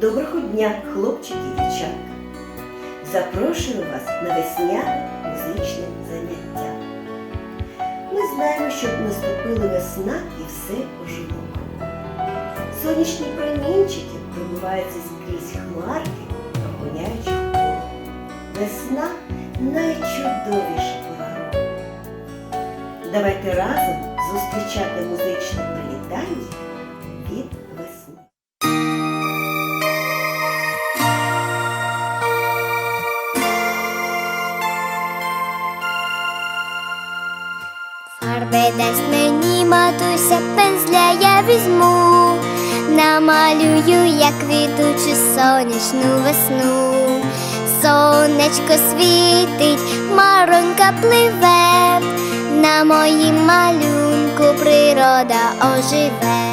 Доброго дня, хлопчики і дівчатка! Запрошую вас на весняне музичне заняття. Ми знаємо, що наступила весна і все ожило. Сонячні промінчики пробиваються скрізь хмарки, проганяючи вгору. Весна найчудовіша пора року. Давайте разом зустрічати музичне привітання від весни. Фарби дасть мені матуся, пензля я візьму, намалюю, як квітучу сонячну весну. Сонечко світить, маронька пливе, на моїм малюнку природа оживе.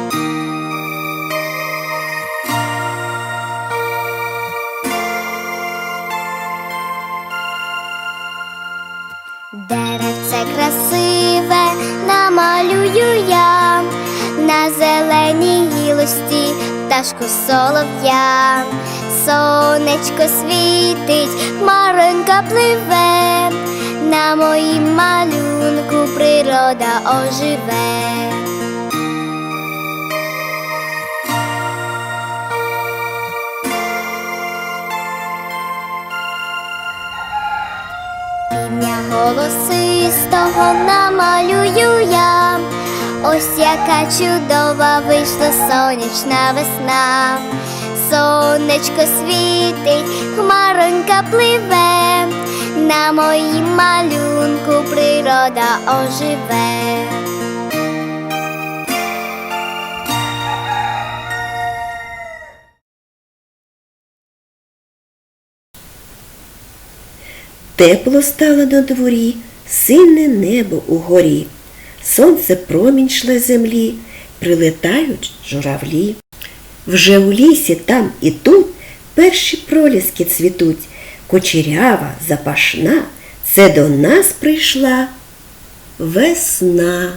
Деревце красиве намалюю я на зеленій гілості пташку солов'я. Сонечко світить, маронька пливе, на моїм малюнку природа оживе. Півня голосистого намалюю я, ось яка чудова вийшла сонячна весна. Сонечко світить, хмаронька пливе, на моїм малюнку природа оживе. Тепло стало на дворі, сине небо угорі, сонце промінь шле землі, прилетають журавлі. Вже у лісі там і тут перші проліски цвітуть, кучерява, запашна, це до нас прийшла весна.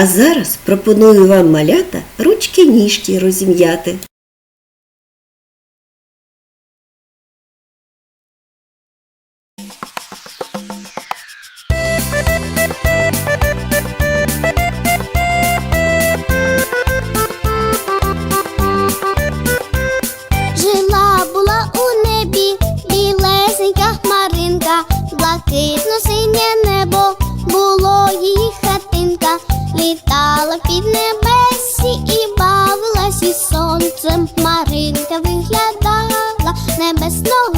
А зараз пропоную вам малята ручки ніжки розім'яти. небесного.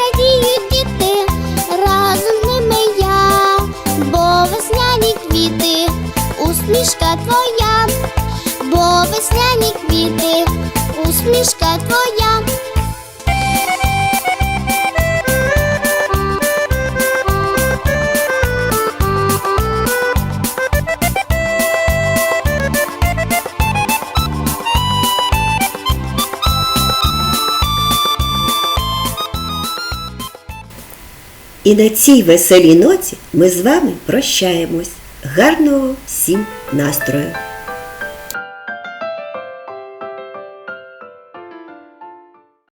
радіють діти, разом з ними я, бо весняні квіти, усмішка твоя, бо весняні квіти, усмішка твоя. І на цій веселій ноті ми з вами прощаємось. Гарного всім настрою!